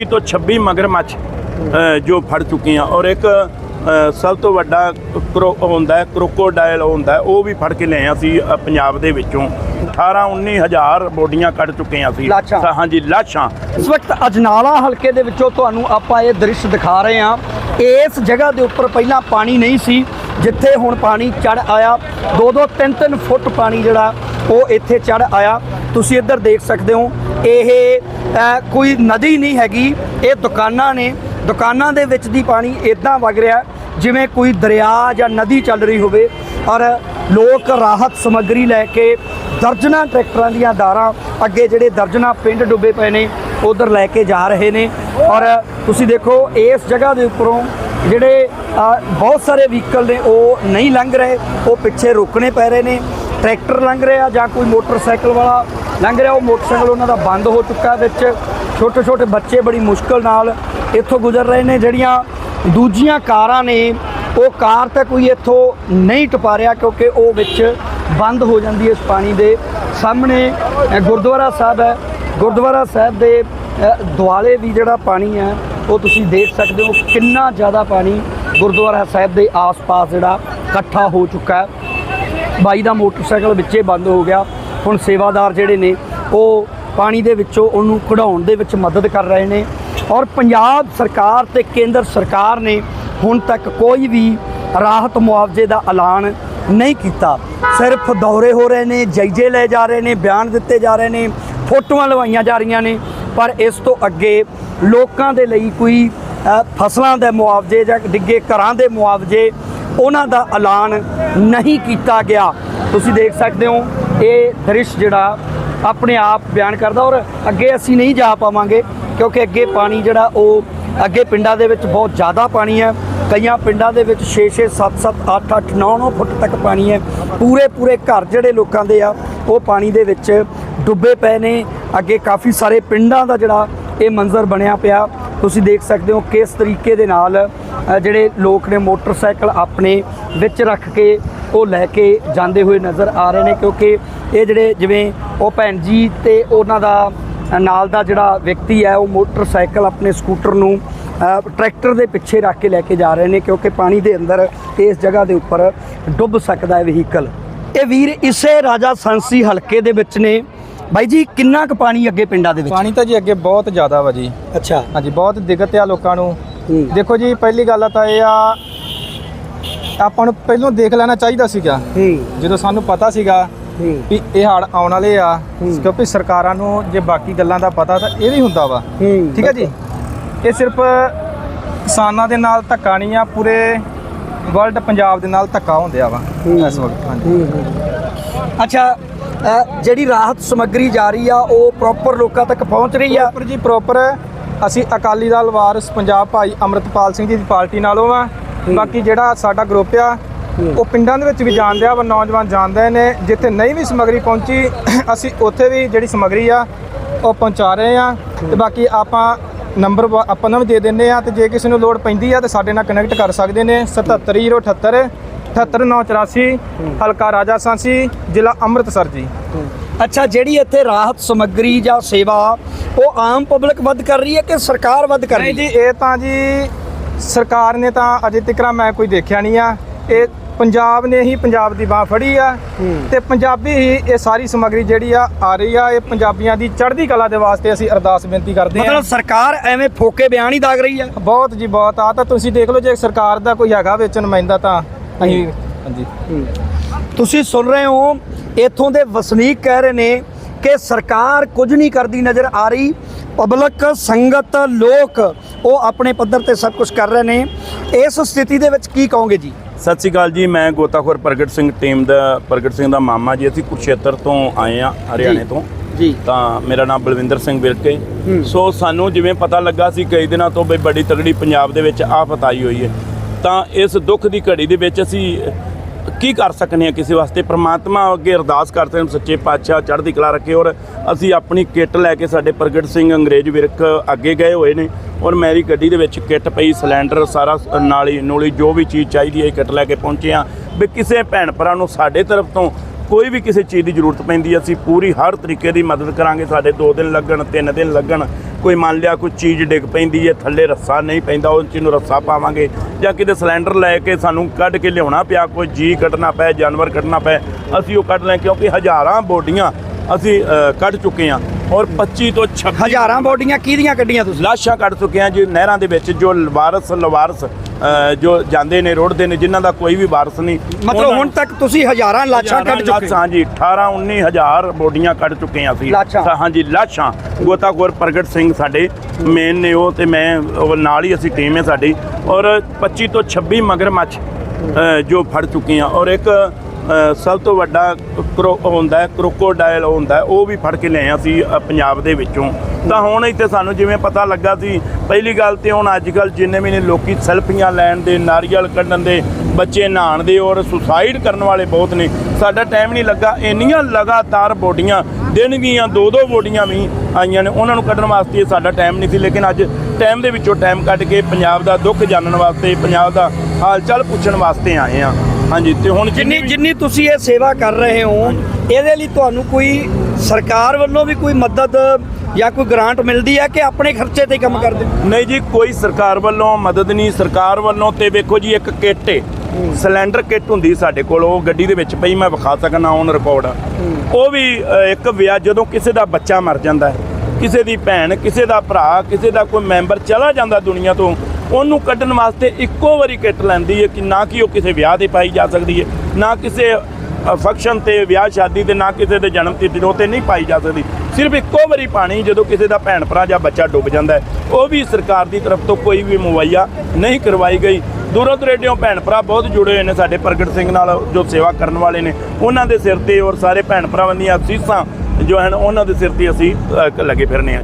25 ਤੋਂ 26 ਮਗਰਮੱਛ ਜੋ ਫੜ ਚੁੱਕੇ ਆ ਔਰ ਇੱਕ ਸਭ ਤੋਂ ਵੱਡਾ ਹੁੰਦਾ ਕਰੋਕੋਡਾਈਲ ਹੁੰਦਾ ਉਹ ਵੀ ਫੜ ਕੇ ਲਿਆਏ ਅਸੀਂ ਅ, ਪੰਜਾਬ ਦੇ ਵਿੱਚੋਂ। 18 19000 ਬੋਡੀਆਂ ਕੱਢ ਚੁੱਕੇ ਆ। ਤਾਂ ਹਾਂਜੀ ਲਾਸ਼ਾਂ। ਇਸ ਵਕਤ ਅਜਨਾਲਾ ਹਲਕੇ ਦੇ ਵਿੱਚੋਂ ਤੁਹਾਨੂੰ ਆਪਾਂ ਇਹ ਦ੍ਰਿਸ਼ ਦਿਖਾ ਰਹੇ ਹਾਂ। ਇਸ ਜਗ੍ਹਾ ਦੇ ਉੱਪਰ ਪਹਿਲਾਂ ਪਾਣੀ ਨਹੀਂ ਸੀ ਜਿੱਥੇ ਹੁਣ ਪਾਣੀ ਚੜ ਆਇਆ। 2-2 3-3 ਫੁੱਟ ਪਾਣੀ ਜਿਹੜਾ ਉਹ ਇੱਥੇ ਚੜ ਆਇਆ। ਤੁਸੀਂ ਇੱਧਰ ਦੇਖ ਸਕਦੇ ਹੋ ਇਹ ਕੋਈ ਨਦੀ ਨਹੀਂ ਹੈਗੀ, ਇਹ ਦੁਕਾਨਾਂ ਨੇ। ਦੁਕਾਨਾਂ ਦੇ ਵਿੱਚ ਦੀ ਪਾਣੀ ਇਦਾਂ ਵਗ ਰਿਹਾ, ਜਿਵੇਂ ਕੋਈ ਦਰਿਆ ਜਾਂ ਨਦੀ ਚੱਲ ਰਹੀ ਹੋਵੇ। ਔਰ ਲੋਕ ਰਾਹਤ ਸਮੱਗਰੀ ਲੈ ਕੇ ਦਰਜਨਾਂ ਟਰੈਕਟਰਾਂ ਦੀਆਂ ਧਾਰਾਂ ਅੱਗੇ ਜਿਹੜੇ ਦਰਜਨਾਂ ਪਿੰਡ ਡੁੱਬੇ ਪਏ ਨੇ, ਉਧਰ ਲੈ ਕੇ ਜਾ ਰਹੇ ਨੇ। ਔਰ ਤੁਸੀਂ ਦੇਖੋ, ਇਸ ਜਗ੍ਹਾ ਦੇ ਉੱਪਰੋਂ ਜਿਹੜੇ ਬਹੁਤ ਸਾਰੇ ਵਹੀਕਲ ਨੇ, ਉਹ ਨਹੀਂ ਲੰਘ ਰਹੇ, ਉਹ ਪਿੱਛੇ ਰੋਕਣੇ ਪੈ ਰਹੇ ਨੇ। ਟਰੈਕਟਰ ਲੰਘ ਰਿਹਾ ਜਾਂ ਕੋਈ ਮੋਟਰਸਾਈਕਲ ਵਾਲਾ ਲੰਘ ਰਿਹਾ ਉਹ ਮੋਟਰਸਾਈਕਲ ਉਹਨਾਂ ਦਾ ਬੰਦ ਹੋ ਚੁੱਕਾ ਵਿੱਚ ਛੋਟੇ ਛੋਟੇ ਬੱਚੇ ਬੜੀ ਮੁਸ਼ਕਲ ਨਾਲ ਇੱਥੋਂ ਗੁਜ਼ਰ ਰਹੇ ਨੇ, ਜਿਹੜੀਆਂ ਦੂਜੀਆਂ ਕਾਰਾਂ ਨੇ, ਉਹ ਕਾਰ ਤਾਂ ਕੋਈ ਇੱਥੋਂ ਨਹੀਂ ਟਪਾ ਰਿਹਾ ਕਿਉਂਕਿ ਉਹ ਵਿੱਚ ਬੰਦ ਹੋ ਜਾਂਦੀ ਹੈ ਇਸ ਪਾਣੀ ਦੇ ਸਾਹਮਣੇ। ਗੁਰਦੁਆਰਾ ਸਾਹਿਬ ਹੈ, ਗੁਰਦੁਆਰਾ ਸਾਹਿਬ ਦੇ ਦੁਆਲੇ ਵੀ ਜਿਹੜਾ ਪਾਣੀ ਹੈ, ਉਹ ਤੁਸੀਂ ਦੇਖ ਸਕਦੇ ਹੋ ਕਿੰਨਾ ਜ਼ਿਆਦਾ ਪਾਣੀ ਗੁਰਦੁਆਰਾ ਸਾਹਿਬ ਦੇ ਆਸ-ਪਾਸ ਜਿਹੜਾ ਇਕੱਠਾ ਹੋ ਚੁੱਕਾ ਹੈ। ਬਾਈ ਦਾ ਮੋਟਰਸਾਈਕਲ ਵਿੱਚੇ ਬੰਦ ਹੋ ਗਿਆ। ਹੁਣ ਸੇਵਾਦਾਰ ਜਿਹੜੇ ਨੇ, ਉਹ ਪਾਣੀ ਦੇ ਵਿੱਚੋਂ ਉਹਨੂੰ ਕਢਾਉਣ ਦੇ ਵਿੱਚ ਮਦਦ ਕਰ ਰਹੇ ਨੇ ਔਰ ਪੰਜਾਬ ਸਰਕਾਰ ਤੇ ਕੇਂਦਰ ਸਰਕਾਰ ਨੇ ਹੁਣ ਤੱਕ ਕੋਈ ਵੀ ਰਾਹਤ ਮੁਆਵਜ਼ੇ ਦਾ ਐਲਾਨ ਨਹੀਂ ਕੀਤਾ। ਸਿਰਫ ਦੌਰੇ ਹੋ ਰਹੇ ਨੇ ਜਾਇਜ਼ੇ ਲਏ ਜਾ ਰਹੇ ਨੇ, ਬਿਆਨ ਦਿੱਤੇ ਜਾ ਰਹੇ ਨੇ, ਫੋਟੋਆਂ ਲਵਾਈਆਂ ਜਾ ਰਹੀਆਂ ਨੇ, ਪਰ ਇਸ ਤੋਂ ਅੱਗੇ ਲੋਕਾਂ ਦੇ ਲਈ ਕੋਈ ਫਸਲਾਂ ਦੇ ਮੁਆਵਜ਼ੇ ਜਾਂ ਡਿੱਗੇ ਘਰਾਂ ਦੇ ਮੁਆਵਜ਼ੇ ਉਹਨਾਂ ਦਾ ਐਲਾਨ ਨਹੀਂ ਕੀਤਾ ਗਿਆ। ਤੁਸੀਂ ਦੇਖ ਸਕਦੇ ਹੋ ਇਹ ਦ੍ਰਿਸ਼ ਜਿਹੜਾ ਆਪਣੇ ਆਪ ਬਿਆਨ ਕਰਦਾ ਔਰ ਅੱਗੇ ਅਸੀਂ ਨਹੀਂ ਜਾ ਪਾਵਾਂਗੇ ਕਿਉਂਕਿ ਅੱਗੇ ਪਾਣੀ ਜਿਹੜਾ ਉਹ ਅੱਗੇ ਪਿੰਡਾਂ ਦੇ ਵਿੱਚ ਬਹੁਤ ਜ਼ਿਆਦਾ ਪਾਣੀ ਹੈ। ਕਈਆਂ ਪਿੰਡਾਂ ਦੇ ਵਿੱਚ 6 6 7 7 8 8 9 9 ਫੁੱਟ ਤੱਕ ਪਾਣੀ ਹੈ। ਪੂਰੇ ਪੂਰੇ ਘਰ ਜਿਹੜੇ ਲੋਕਾਂ ਦੇ ਆ, ਉਹ ਪਾਣੀ ਦੇ ਵਿੱਚ ਡੁੱਬੇ ਪਏ ਨੇ। ਅੱਗੇ ਕਾਫੀ ਸਾਰੇ ਪਿੰਡਾਂ ਦਾ ਜਿਹੜਾ ਇਹ ਮੰਜ਼ਰ ਬਣਿਆ ਪਿਆ। ਤੁਸੀਂ ਦੇਖ ਸਕਦੇ ਹੋ ਕਿਸ ਤਰੀਕੇ ਦੇ ਨਾਲ ਜਿਹੜੇ ਲੋਕ ਨੇ ਮੋਟਰਸਾਈਕਲ ਆਪਣੇ ਵਿੱਚ ਰੱਖ ਕੇ ਉਹ ਲੈ ਕੇ ਜਾਂਦੇ ਹੋਏ ਨਜ਼ਰ ਆ ਰਹੇ ਨੇ ਕਿਉਂਕਿ ਇਹ ਜਿਹੜੇ ਜਿਵੇਂ ਉਹ ਭੈਣ ਜੀ ਤੇ ਉਹਨਾਂ ਦਾ ਨਾਲ ਦਾ ਜਿਹੜਾ ਵਿਅਕਤੀ ਹੈ ਉਹ ਮੋਟਰਸਾਈਕਲ ਆਪਣੇ ਸਕੂਟਰ ਨੂੰ ਟਰੈਕਟਰ ਦੇ ਪਿੱਛੇ ਰੱਖ ਕੇ ਲੈ ਕੇ ਜਾ ਰਹੇ ਨੇ ਕਿਉਂਕਿ ਪਾਣੀ ਦੇ ਅੰਦਰ ਇਸ ਜਗ੍ਹਾ ਦੇ ਉੱਪਰ ਡੁੱਬ ਸਕਦਾ ਹੈ ਵਹੀਕਲ। ਇਹ ਵੀਰ ਇਸੇ ਰਾਜਾ ਸੰਸੀ ਹਲਕੇ ਦੇ ਵਿੱਚ ਨੇ। ਬਾਈ ਜੀ ਕਿੰਨਾ ਕੁ ਪਾਣੀ ਅੱਗੇ ਪਿੰਡਾਂ ਦੇ ਵਿੱਚ? ਪਾਣੀ ਤਾਂ ਜੀ ਅੱਗੇ ਬਹੁਤ ਜ਼ਿਆਦਾ ਵਾ ਜੀ। ਅੱਛਾ। ਹਾਂਜੀ ਬਹੁਤ ਦਿੱਕਤ ਆ ਲੋਕਾਂ ਨੂੰ। ਦੇਖੋ ਜੀ ਪਹਿਲੀ ਗੱਲ ਤਾਂ ਇਹ ਆ ਆਪਾਂ ਨੂੰ ਪਹਿਲਾਂ ਦੇਖ ਲੈਣਾ ਚਾਹੀਦਾ ਸੀਗਾ। ਜਦੋਂ ਸਾਨੂੰ ਪਤਾ ਸੀਗਾ ਹੂੰ। ਵੀ ਇਹ ਹੜ ਆਉਣ ਵਾਲੇ ਆ। ਕਿਉਂਕਿ ਸਰਕਾਰਾਂ ਨੂੰ ਜੇ ਬਾਕੀ ਗੱਲਾਂ ਦਾ ਪਤਾ ਤਾਂ ਇਹ ਵੀ ਹੁੰਦਾ ਵਾ। ਠੀਕ ਹੈ ਜੀ? ਇਹ ਸਿਰਫ ਕਿਸਾਨਾਂ ਦੇ ਨਾਲ ਧੱਕਾ ਨਹੀਂ ਆ ਪੂਰੇ ਵਰਲਡ ਪੰਜਾਬ ਦੇ ਨਾਲ ਧੱਕਾ ਹੁੰਦਿਆ ਵਾ। ਹੂੰ। ਇਸ ਵਕਤ ਹਾਂਜੀ। ਅੱਛਾ ਜਿਹੜੀ ਰਾਹਤ ਸਮੱਗਰੀ ਜਾ ਰਹੀ ਆ ਉਹ ਪ੍ਰੋਪਰ ਲੋਕਾਂ ਤੱਕ ਪਹੁੰਚ ਰਹੀ ਆ? ਪ੍ਰੋਪਰ ਜੀ ਪ੍ਰੋਪਰ ਅਸੀਂ ਅਕਾਲੀ ਦਲ ਵਾਰਿਸ ਪੰਜਾਬ ਭਾਈ ਅਮਰਤਪਾਲ ਸਿੰਘ ਜੀ ਦੀ ਪਾਰਟੀ ਨਾਲੋਂ ਆ। ਬਾਕੀ ਜਿਹੜਾ ਸਾਡਾ ਗਰੁੱਪ ਆ ਉਹ ਪਿੰਡਾਂ ਦੇ ਵਿੱਚ ਵੀ ਜਾਣਦੇ ਆ ਵਾ ਨੌਜਵਾਨ ਜਾਣਦੇ ਨੇ। ਜਿੱਥੇ ਨਹੀਂ ਵੀ ਸਮਗਰੀ ਪਹੁੰਚੀ ਅਸੀਂ ਉੱਥੇ ਵੀ ਜਿਹੜੀ ਸਮਗਰੀ ਆ ਉਹ ਪਹੁੰਚਾ ਰਹੇ ਆ। ਤੇ ਬਾਕੀ ਆਪਾਂ ਨੰਬਰ ਆਪਾਂ ਨੂੰ ਵੀ ਦੇ ਦਿੰਨੇ ਆ ਤੇ ਜੇ ਕਿਸੇ ਨੂੰ ਲੋੜ ਪੈਂਦੀ ਆ ਤੇ ਸਾਡੇ ਨਾਲ ਕਨੈਕਟ ਕਰ ਸਕਦੇ ਨੇ। 77078 78984 ਹਲਕਾ ਰਾਜਾ ਸਾਂਸੀ ਜ਼ਿਲ੍ਹਾ ਅੰਮ੍ਰਿਤਸਰ ਜੀ। ਅੱਛਾ ਜਿਹੜੀ ਇੱਥੇ ਰਾਹਤ ਸਮੱਗਰੀ ਜਾਂ ਸੇਵਾ ਉਹ ਆਮ ਪਬਲਿਕ ਵੱਧ ਕਰ ਰਹੀ ਹੈ ਕਿ ਸਰਕਾਰ ਵੱਧ ਕਰ ਰਹੀ ਜੀ ਹੈ ਇਹ ਤਾਂ ਜੀ ਸਰਕਾਰ ਨੇ ਤਾਂ ਅਜੇ ਤੱਕ ਮੈਂ ਕੋਈ ਦੇਖਿਆ ਨਹੀਂ ਆ। ਇਹ ਪੰਜਾਬ ਨੇ ਹੀ ਪੰਜਾਬ ਦੀ ਬਾਹ ਫੜੀ ਆ ਤੇ ਪੰਜਾਬੀ ਹੀ ਇਹ ਸਾਰੀ ਸਮੱਗਰੀ ਜਿਹੜੀ ਆ ਆ ਰਹੀ ਆ। ਇਹ ਪੰਜਾਬੀਆਂ ਦੀ ਚੜ੍ਹਦੀ ਕਲਾ ਦੇ ਵਾਸਤੇ ਅਸੀਂ ਅਰਦਾਸ ਬੇਨਤੀ ਕਰਦੇ ਮਤਲਬ ਹਾਂ ਸਰਕਾਰ ਐਵੇਂ ਫੋਕੇ ਬਿਆਨ ਹੀ ਦਾਗ ਰਹੀ ਹੈ ਬਹੁਤ ਜੀ ਬਹੁਤ। ਆ ਤਾਂ ਤੁਸੀਂ ਦੇਖ ਲਓ ਜੇ ਸਰਕਾਰ ਦਾ ਕੋਈ ਹੈਗਾ ਵਿੱਚ ਨੁਮਾਇੰਦਾ ਤਾਂ ਅਸੀਂ ਹਾਂਜੀ। ਤੁਸੀਂ ਸੁਣ ਰਹੇ ਹੋ ਇੱਥੋਂ ਦੇ ਵਸਨੀਕ ਕਹਿ ਰਹੇ ਨੇ ਕਿ ਸਰਕਾਰ ਕੁਝ ਨਹੀਂ ਕਰਦੀ ਨਜ਼ਰ ਆ ਰਹੀ। ਪਬਲਿਕ ਸੰਗਤ ਲੋਕ ਉਹ ਆਪਣੇ ਪੱਧਰ ਤੇ ਸਭ ਕੁਝ ਕਰ ਰਹੇ ਨੇ। ਇਸ ਸਥਿਤੀ ਦੇ ਵਿੱਚ ਕੀ ਕਹੋਗੇ ਜੀ? ਸਤਿ ਸ਼੍ਰੀ ਅਕਾਲ ਜੀ ਮੈਂ ਗੋਤਾਖੋਰ ਪ੍ਰਗਟ ਸਿੰਘ ਟੀਮ ਦਾ ਪ੍ਰਗਟ ਸਿੰਘ ਦਾ ਮਾਮਾ ਜੀ। ਅਸੀਂ ਕੁਰਸ਼ੇਤਰ ਤੋਂ ਆਏ ਆ ਹਰਿਆਣੇ ਤੋਂ। ਜੀ। ਤਾਂ ਮੇਰਾ ਨਾਮ ਬਲਵਿੰਦਰ ਸਿੰਘ ਵਿਰਕੇ। ਸੋ ਸਾਨੂੰ ਜਿਵੇਂ ਪਤਾ ਲੱਗਾ ਸੀ ਕਈ ਦਿਨਾਂ ਤੋਂ ਵੀ ਬੜੀ ਤਗੜੀ ਪੰਜਾਬ ਦੇ ਵਿੱਚ ਆਫਤ ਆਈ ਹੋਈ ਹੈ। ਤਾਂ ਇਸ ਦੁੱਖ ਦੀ ਘੜੀ ਦੇ ਵਿੱਚ ਅਸੀਂ ਕੀ ਕਰ ਸਕਨੇ ਆ ਕਿਸੇ ਵਾਸਤੇ? ਪ੍ਰਮਾਤਮਾ ਅੱਗੇ ਅਰਦਾਸ ਕਰਦੇ ਹਾਂ ਸੱਚੇ ਪਾਤਸ਼ਾਹ ਚੜ੍ਹਦੀ ਕਲਾ ਰੱਖੇ ਔਰ ਅਸੀਂ ਆਪਣੀ ਕਿੱਟ ਲੈ ਕੇ ਸਾਡੇ ਪ੍ਰਗਟ ਸਿੰਘ ਅੰਗਰੇਜ਼ ਵਿਰਕ ਅੱਗੇ ਗਏ ਹੋਏ ਨੇ ਔਰ ਮੇਰੀ ਗੱਡੀ ਦੇ ਵਿੱਚ ਕਿੱਟ ਪਈ, ਸਿਲੰਡਰ ਸਾਰਾ ਸ- ਨਾਲੀ, ਨੂਲੀ ਜੋ ਵੀ ਚੀਜ਼ ਚਾਹੀਦੀ ਹੈ ਕਿੱਟ ਲੈ ਕੇ ਪਹੁੰਚੇ ਆ ਵੀ ਕਿਸੇ ਭੈਣ ਭਰਾ ਨੂੰ ਸਾਡੇ ਤਰਫ ਤੋਂ ਕੋਈ ਵੀ ਕਿਸੇ ਚੀਜ਼ ਦੀ ਜ਼ਰੂਰਤ ਪੈਂਦੀ ਹੈ ਅਸੀਂ ਪੂਰੀ ਹਰ ਤਰੀਕੇ ਦੀ ਮਦਦ ਕਰਾਂਗੇ। ਸਾਡੇ 2 ਦਿਨ ਲੱਗਣ 3 ਦਿਨ ਲੱਗਣ, ਕੋਈ ਮੰਨ ਲਿਆ ਕੋਈ ਚੀਜ਼ ਡਿੱਗ ਪੈਂਦੀ ਹੈ, ਥੱਲੇ ਰੱਸਾ ਨਹੀਂ ਪੈਂਦਾ, ਉਹ ਚੀਜ਼ ਨੂੰ ਰੱਸਾ ਪਾਵਾਂਗੇ ਜਾਂ ਕਿਤੇ ਸਿਲੰਡਰ ਲੈ ਕੇ ਸਾਨੂੰ ਕੱਢ ਕੇ ਲਿਆਉਣਾ ਪਿਆ, ਕੋਈ ਜੀ ਕੱਢਣਾ ਪਏ ਜਾਨਵਰ ਕੱਢਣਾ ਪਏ ਅਸੀਂ ਉਹ ਕੱਢ ਲੈ ਕਿਉਂਕਿ ਹਜ਼ਾਰਾਂ ਬੋਡੀਆਂ ਅਸੀਂ ਕੱਢ ਚੁੱਕੇ ਹਾਂ ਔਰ 25 ਤੋਂ 26 ਹਜ਼ਾਰਾਂ ਬੋਡੀਆਂ ਕਿਹਦੀਆਂ ਕੱਢੀਆਂ ਤੁਸੀਂ? ਲਾਸ਼ਾਂ ਕੱਢ ਚੁੱਕੇ ਹਾਂ ਜੀ ਨਹਿਰਾਂ ਦੇ ਵਿੱਚ ਜੋ ਵਾਰਸ ਲਵਾਰਸ ਜੋ ਜਾਂਦੇ ਨੇ ਰੋੜਦੇ ਨੇ ਜਿਨ੍ਹਾਂ ਦਾ ਕੋਈ ਵੀ ਵਾਰਸ ਨਹੀਂ। ਮਤਲਬ ਹੁਣ ਤੱਕ ਤੁਸੀਂ ਹਜ਼ਾਰਾਂ ਲਾਸ਼ਾਂ ਕੱਢ ਚੁੱਕੇ ਹੋ। ਜੀ 18 19 ਹਜ਼ਾਰ ਬੋਡੀਆਂ ਕੱਢ ਚੁੱਕੇ ਹਾਂ ਅਸੀਂ। ਤਾਂ ਹਾਂਜੀ ਲਾਸ਼ਾਂ। ਗੋਤਾਖੋਰ ਪ੍ਰਗਟ ਸਿੰਘ ਸਾਡੇ ਮੇਨ ਨੇ ਉਹ ਤੇ ਮੈਂ ਨਾਲ ਹੀ ਅਸੀਂ ਟੀਮ ਹੈ ਸਾਡੀ। ਔਰ 25 ਤੋਂ 26 ਮਗਰਮੱਛ ਜੋ ਫੜ ਚੁੱਕੇ ਹਾਂ। ਔਰ ਇੱਕ ਸਭ ਤੋਂ ਵੱਡਾ ਕਰੋ ਹੁੰਦਾ ਹੈ ਹੁੰਦਾ ਉਹ ਵੀ ਫੜ ਕੇ ਲਿਆਏ ਸੀ ਪੰਜਾਬ ਦੇ ਵਿੱਚੋਂ। ਤਾਂ ਹੁਣ ਇੱਥੇ ਸਾਨੂੰ ਜਿਵੇਂ ਪਤਾ ਲੱਗਾ ਸੀ, ਪਹਿਲੀ ਗੱਲ ਤੇ ਹੁਣ ਅੱਜ ਕੱਲ ਜਿੰਨੇ ਵੀ ਨੇ ਲੋਕੀ ਸੈਲਫੀਆਂ ਲੈਣ ਦੇ, ਨਾਰੀਅਲ ਕੱਢਣ ਦੇ, ਬੱਚੇ ਨਹਾਉਣ ਦੇ ਔਰ ਸੁਸਾਈਡ ਕਰਨ ਵਾਲੇ ਬਹੁਤ ਨੇ। ਸਾਡਾ ਟਾਈਮ ਨਹੀਂ ਲੱਗਾ, ਇੰਨੀਆਂ ਲਗਾਤਾਰ ਬੋਡੀਆਂ, ਦਿਨ ਦੀਆਂ ਦੋ ਦੋ ਬੋਡੀਆਂ ਵੀ ਆਈਆਂ ਨੇ। ਉਹਨਾਂ ਨੂੰ ਕੱਢਣ ਵਾਸਤੇ ਸਾਡਾ ਟਾਈਮ ਨਹੀਂ ਸੀ, ਲੇਕਿਨ ਅੱਜ ਟਾਈਮ ਦੇ ਵਿੱਚੋਂ ਟਾਈਮ ਕੱਢ ਕੇ ਪੰਜਾਬ ਦਾ ਦੁੱਖ ਜਾਣਨ ਵਾਸਤੇ, ਪੰਜਾਬ ਦਾ ਹਾਲ ਚਾਲ ਪੁੱਛਣ ਵਾਸਤੇ ਆਏ ਆ ਹਾਂਜੀ ਤੇ ਹੁਣ ਜਿੰਨੀ ਜਿੰਨੀ ਤੁਸੀਂ ਇਹ ਸੇਵਾ ਕਰ ਰਹੇ ਹੋ ਇਹਦੇ ਲਈ ਤੁਹਾਨੂੰ ਕੋਈ ਸਰਕਾਰ ਵੱਲੋਂ ਵੀ ਕੋਈ ਮਦਦ ਜਾਂ ਕੋਈ ਗ੍ਰਾਂਟ ਮਿਲਦੀ ਹੈ ਕਿ ਆਪਣੇ ਖਰਚੇ ਤੇ ਹੀ ਕੰਮ ਕਰਦੇ? ਹੋ? ਨਹੀਂ ਜੀ ਕੋਈ ਸਰਕਾਰ ਵੱਲੋਂ ਮਦਦ ਨਹੀਂ। ਸਰਕਾਰ ਵੱਲੋਂ ਤੇ ਵੇਖੋ ਜੀ ਇੱਕ ਕਿੱਟ ਏ। ਸਿਲੰਡਰ ਕਿੱਟ ਹੁੰਦੀ ਸਾਡੇ ਕੋਲ ਉਹ ਗੱਡੀ ਦੇ ਵਿੱਚ ਪਈ ਮੈਂ ਵਿਖਾ ਸਕਣਾ ਔਨ ਰਿਕਾਰਡ ਉਹ ਵੀ ਇੱਕ ਵਿਆਹ ਜਦੋਂ ਕਿਸੇ ਦਾ ਬੱਚਾ ਮਰ ਜਾਂਦਾ ਹੈ ਕਿਸੇ ਦੀ ਭੈਣ ਕਿਸੇ ਦਾ ਭਰਾ ਕਿਸੇ ਦਾ ਕੋਈ ਮੈਂਬਰ ਚਲਾ ਜਾਂਦਾ ਦੁਨੀਆ ਤੋਂ ਉਹਨੂੰ ਕੱਢਣ ਵਾਸਤੇ ਇੱਕੋ ਵਾਰੀ ਕਿੱਟ ਲੈਂਦੀ ਹੈ ਕਿ ਨਾ ਕਿ ਉਹ ਕਿਸੇ ਵਿਆਹ ਤੇ ਪਾਈ ਜਾ ਸਕਦੀ ਹੈ, ਨਾ ਕਿਸੇ ਫੰਕਸ਼ਨ ਤੇ ਵਿਆਹ, ਸ਼ਾਦੀ ਤੇ, ਨਾ ਕਿਸੇ ਦੇ ਜਨਮ ਤਿਥੀ ਤੇ ਨਹੀਂ ਪਾਈ ਜਾ ਸਕਦੀ। ਸਿਰਫ ਇੱਕੋ ਵਾਰੀ ਪਾਣੀ ਜਦੋਂ ਕਿਸੇ ਦਾ ਭੈਣ ਭਰਾ ਜਾਂ ਬੱਚਾ ਡੁੱਬ ਜਾਂਦਾ ਉਹ ਵੀ ਸਰਕਾਰ ਦੀ ਤਰਫ ਤੋਂ ਕੋਈ ਵੀ ਮੁਹੱਈਆ ਨਹੀਂ ਕਰਵਾਈ ਗਈ। ਦੂਰੋਂ ਦੁਰੇਡਿਓਂ ਭੈਣ ਭਰਾ ਬਹੁਤ ਜੁੜੇ ਹੋਏ ਨੇ ਸਾਡੇ ਪ੍ਰਗਟ ਸਿੰਘ ਨਾਲ, ਜੋ ਸੇਵਾ ਕਰਨ ਵਾਲੇ ਨੇ। ਉਹਨਾਂ ਦੇ ਸਿਰ ਤੇ ਔਰ ਸਾਰੇ ਭੈਣ ਭਰਾਵਾਂ ਦੀਆਂ ਅਸੀਸਾਂ ਜੋ ਹਨ, ਉਹਨਾਂ ਦੇ ਸਿਰ ਤੇ ਅਸੀਂ ਲੱਗੇ ਫਿਰਨੇ ਆ